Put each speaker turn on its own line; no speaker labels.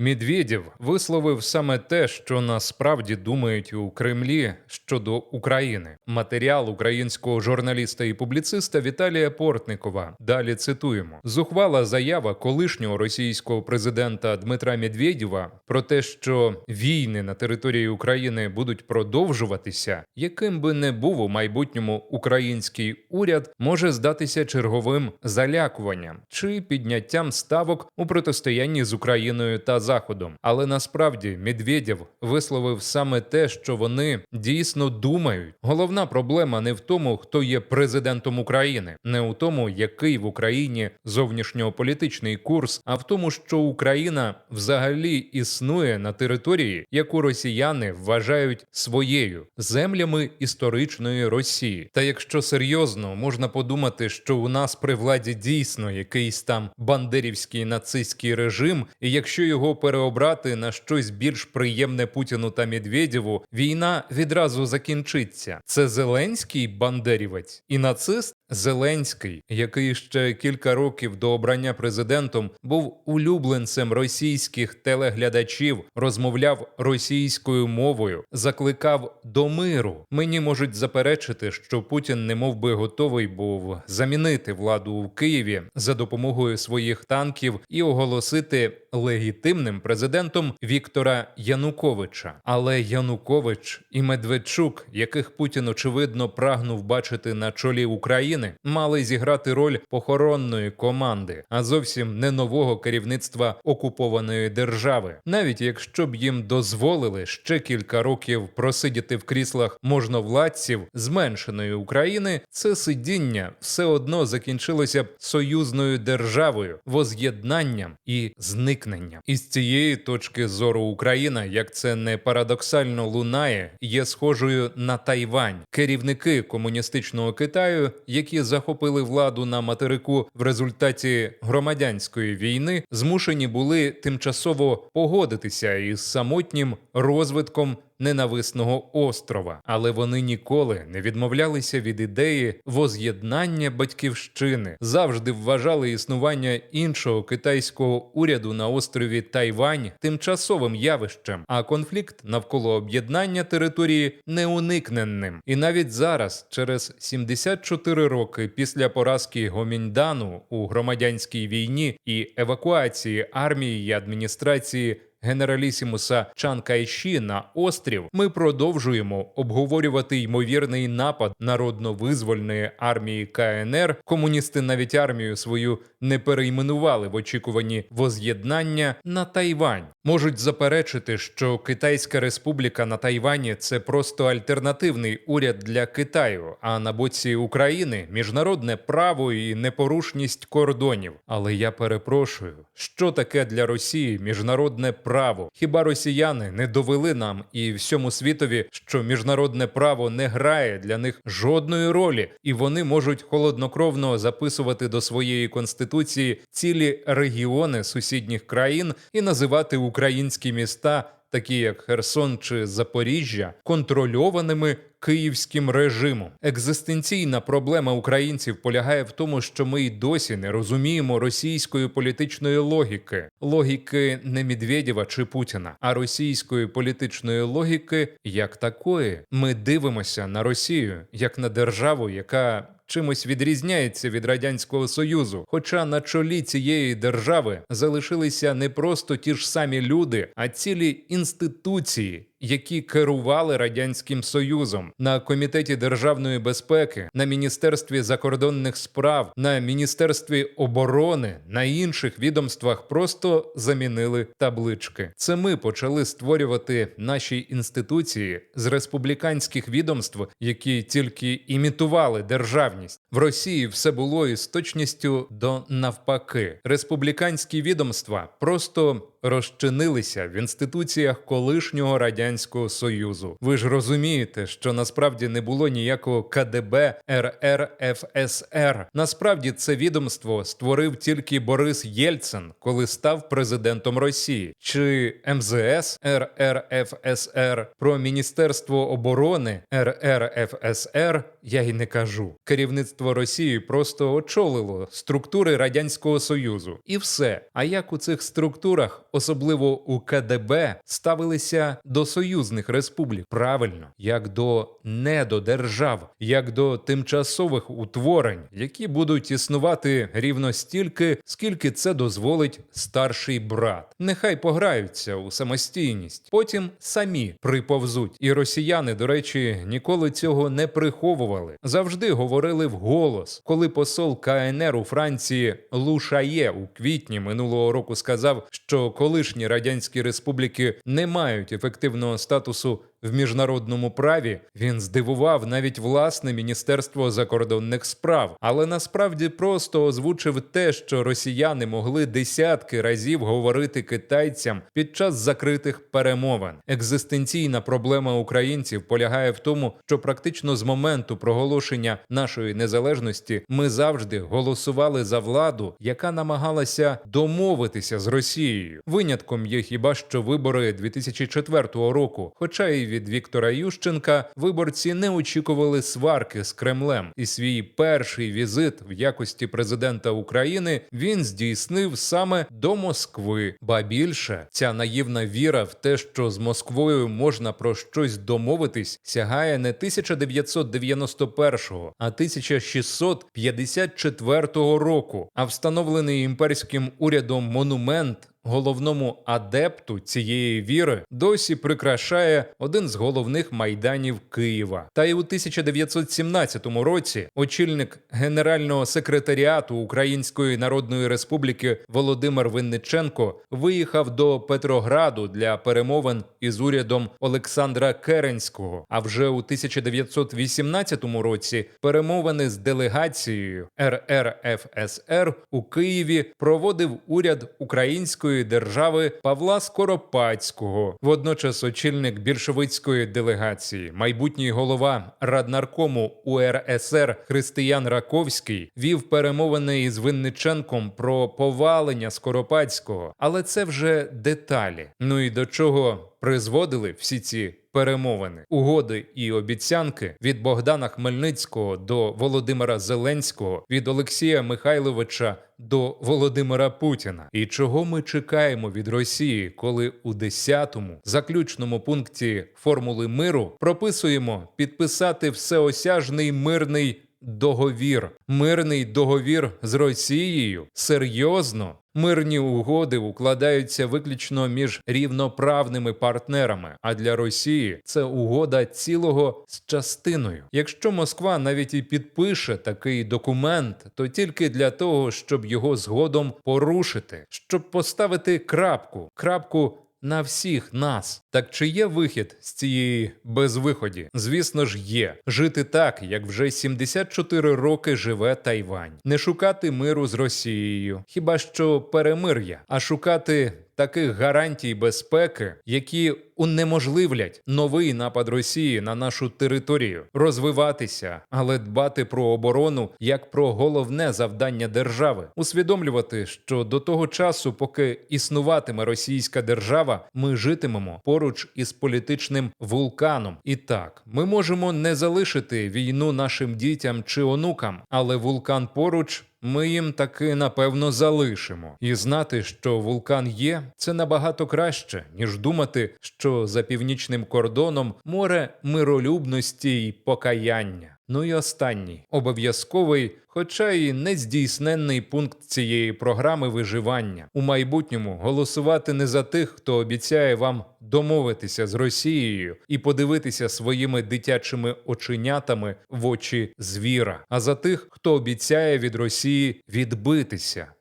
Медведєв висловив саме те, що насправді думають у Кремлі щодо України. Матеріал українського журналіста і публіциста Віталія Портникова. Далі цитуємо: зухвала заява колишнього російського президента Дмитра Медведєва про те, що війни на території України будуть продовжуватися, яким би не був у майбутньому український уряд, може здатися черговим залякуванням чи підняттям ставок у протистоянні з Україною та Заходом. Але насправді Медведєв висловив саме те, що вони дійсно думають. Головна проблема не в тому, хто є президентом України, не у тому, який в Україні зовнішньополітичний курс, а в тому, що Україна взагалі існує на території, яку росіяни вважають своєю землями історичної Росії. Та якщо серйозно можна подумати, що у нас при владі дійсно якийсь там бандерівський нацистський режим, і якщо його переобрати на щось більш приємне Путіну та Медведєву, війна відразу закінчиться. Це Зеленський бандерівець і нацист Зеленський, який ще кілька років до обрання президентом був улюбленцем російських телеглядачів, розмовляв російською мовою, закликав до миру. Мені можуть заперечити, що Путін не би готовий був замінити владу у Києві за допомогою своїх танків і оголосити легітимним президентом Віктора Януковича. Але Янукович і Медведчук, яких Путін очевидно прагнув бачити на чолі України, мали зіграти роль похоронної команди, а зовсім не нового керівництва окупованої держави. Навіть якщо б їм дозволили ще кілька років просидіти в кріслах можновладців зменшеної України, це сидіння все одно закінчилося б союзною державою, воз'єднанням і зникненням. Із цієї точки зору Україна, як це не парадоксально лунає, є схожою на Тайвань. Керівники комуністичного Китаю, які захопили владу на материку в результаті громадянської війни, змушені були тимчасово погодитися із самотнім розвитком ненависного острова, але вони ніколи не відмовлялися від ідеї воз'єднання батьківщини, завжди вважали існування іншого китайського уряду на острові Тайвань тимчасовим явищем, а конфлікт навколо об'єднання території неуникненним. І навіть зараз, через 74 роки після поразки Гоміньдану у громадянській війні і евакуації армії і адміністрації генералісімуса Чан Кайші на острів, ми продовжуємо обговорювати ймовірний напад народно-визвольної армії КНР. Комуністи навіть армію свою не перейменували в очікуванні воз'єднання на Тайвань. Можуть заперечити, що Китайська Республіка на Тайвані це просто альтернативний уряд для Китаю, а на боці України міжнародне право і непорушність кордонів. Але я перепрошую, що таке для Росії міжнародне право? Хіба росіяни не довели нам і всьому світові, що міжнародне право не грає для них жодної ролі, і вони можуть холоднокровно записувати до своєї конституції цілі регіони сусідніх країн і називати українські міста, такі як Херсон чи Запоріжжя, контрольованими київським режимом. Екзистенційна проблема українців полягає в тому, що ми й досі не розуміємо російської політичної логіки, логіки не Медведєва чи Путіна, а російської політичної логіки як такої. Ми дивимося на Росію як на державу, яка чимось відрізняється від радянського союзу. Хоча на чолі цієї держави залишилися не просто ті ж самі люди, а цілі інституції. Які керували радянським союзом на комітеті державної безпеки, на міністерстві закордонних справ, на міністерстві оборони, на інших відомствах просто замінили таблички. Це ми почали створювати наші інституції з республіканських відомств, які тільки імітували державність. В Росії все було із точністю до навпаки. Республіканські відомства просто розчинилися в інституціях колишнього радянського союзу. Ви ж розумієте, що насправді не було ніякого КДБ РРФСР. Насправді це відомство створив тільки Борис Єльцин, коли став президентом Росії, чи МЗС РРФСР про Міністерство оборони РРФСР. Я й не кажу. Керівництво Росії просто очолило структури радянського союзу, і все. А як у цих структурах особливо у КДБ, ставилися до союзних республік правильно, як до недодержав, як до тимчасових утворень, які будуть існувати рівно стільки, скільки це дозволить старший брат. Нехай пограються у самостійність, потім самі приповзуть. І росіяни, до речі, ніколи цього не приховували. Завжди говорили вголос, коли посол КНР у Франції Лушає у квітні минулого року сказав, що колишні радянські республіки не мають ефективного статусу в міжнародному праві. Він здивував навіть власне міністерство закордонних справ, але насправді просто озвучив те, що росіяни могли десятки разів говорити китайцям під час закритих перемовин. Екзистенційна проблема українців полягає в тому, що практично з моменту проголошення нашої незалежності ми завжди голосували за владу, яка намагалася домовитися з Росією. Винятком є хіба що вибори 2004 року, хоча і від Віктора Ющенка виборці не очікували сварки з Кремлем, і свій перший візит в якості президента України він здійснив саме до Москви. Ба більше ця наївна віра в те, що з Москвою можна про щось домовитись, сягає не 1991, а 1654 року. А встановлений імперським урядом монумент головному адепту цієї віри досі прикрашає один з головних майданів Києва. Та й у 1917 році очільник генерального секретаріату Української Народної Республіки Володимир Винниченко виїхав до Петрограду для перемовин із урядом Олександра Керенського. А вже у 1918 році перемовини з делегацією РРФСР у Києві проводив уряд Української держави Павла Скоропадського, водночас очільник більшовицької делегації, майбутній голова Раднаркому УРСР Християн Раковський вів перемовини із Винниченком про повалення Скоропадського, але це вже деталі. Ну і до чого призводили всі ці перемовини, угоди і обіцянки від Богдана Хмельницького до Володимира Зеленського, від Олексія Михайловича до Володимира Путіна. І чого ми чекаємо від Росії, коли у 10-му заключному пункті формули миру прописуємо підписати всеосяжний мирний договір, мирний договір з Росією серйозно. Мирні угоди укладаються виключно між рівноправними партнерами. А для Росії це угода цілого з частиною. Якщо Москва навіть і підпише такий документ, то тільки для того, щоб його згодом порушити, щоб поставити крапку, крапку. На всіх нас. Так чи є вихід з цієї безвиході? Звісно ж, є жити так, як вже 74 роки живе Тайвань, не шукати миру з Росією, хіба що перемир'я, а шукати таких гарантій безпеки, які унеможливлять новий напад Росії на нашу територію, розвиватися, але дбати про оборону як про головне завдання держави, усвідомлювати, що до того часу, поки існуватиме російська держава, ми житимемо поруч із політичним вулканом. І так, ми можемо не залишити війну нашим дітям чи онукам, але вулкан поруч ми їм таки напевно залишимо. І знати, що вулкан є, це набагато краще, ніж думати, що за північним кордоном море миролюбності й покаяння. Ну і останній обов'язковий, хоча й нездійсненний пункт цієї програми виживання у майбутньому голосувати не за тих, хто обіцяє вам домовитися з Росією і подивитися своїми дитячими оченятами в очі звіра, а за тих, хто обіцяє від Росії відбитися.